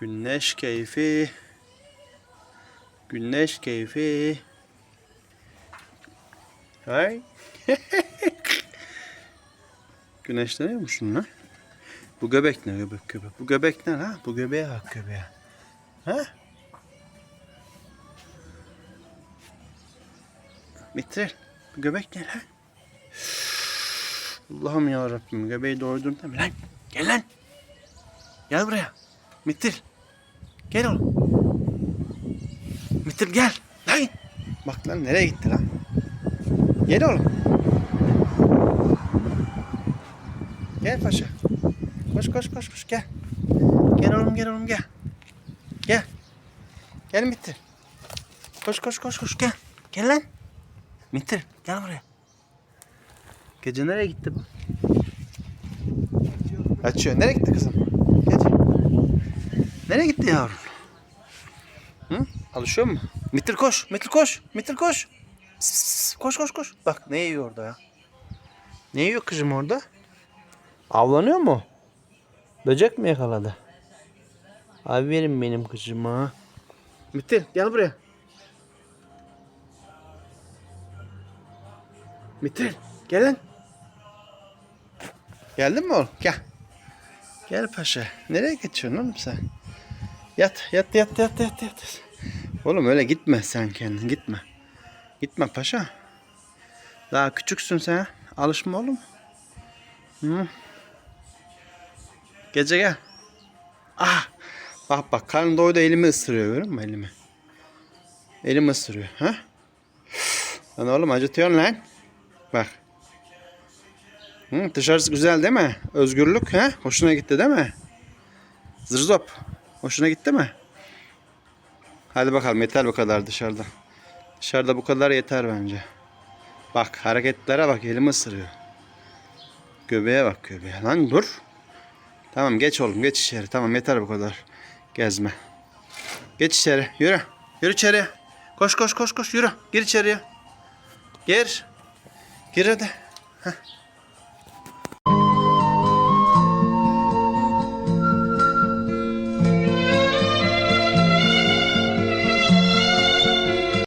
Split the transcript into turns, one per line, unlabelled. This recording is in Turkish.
Güneş keyfi. Güneş keyfi. Hay. Güneşleniyor musun lan? Bu göbek ne göbek göbek? Bu göbek ne ha? Bu göbeğe bak göbeğe. Ha? Bitir. Bu göbek ne lan? Allah'ım ya Rabbim göbeği doydun değil mi lan? Gel lan. Gel buraya. Mitil. Gel oğlum. Mitil gel. Lan. Bak lan nereye gitti lan? Gel oğlum. Gel paşa. Koş koş koş koş gel. Gel oğlum gel oğlum gel. Gel. Gel Mitil. Koş koş koş koş gel. Gel lan. Mitil gel buraya. Gece nereye gitti bu? Açıyor. Nereye gitti kızım? Gece. Nereye gitti yavrum? Alışıyor mu? Mitil koş. Mitil koş. Mitil koş. Koş koş koş. Bak ne yiyor orada ya? Ne yiyor kızım orada? Avlanıyor mu? Böcek mi yakaladı? Aferin benim kızıma. Mitil gel buraya. Mitil gel lan. Geldin mi oğlum? Gel. Gel paşa. Nereye geçiyorsun oğlum sen? Yat, yat, yat, yat, yat, yat. Oğlum öyle gitme sen kendin, gitme. Gitme paşa. Daha küçüksün sen. Alışma oğlum. Hı. Gece gel. Ah. Bak bak karnı doydu elimi ısırıyor görüyor musun elimi? Elimi ısırıyor. Ha? Lan oğlum acıtıyorsun lan. Bak. Hı, dışarısı güzel değil mi? Özgürlük he? Hoşuna gitti değil mi? Zırzop. Hoşuna gitti mi? Hadi bakalım yeter bu kadar dışarıda. Dışarıda bu kadar yeter bence. Bak hareketlere bak elimi ısırıyor. Göbeğe bak göbeğe. Lan dur. Tamam geç oğlum geç içeri. Tamam yeter bu kadar. Gezme. Geç içeri. Yürü. Yürü içeri. Koş koş koş koş yürü. Gir içeriye. Gir. Gir hadi. Heh.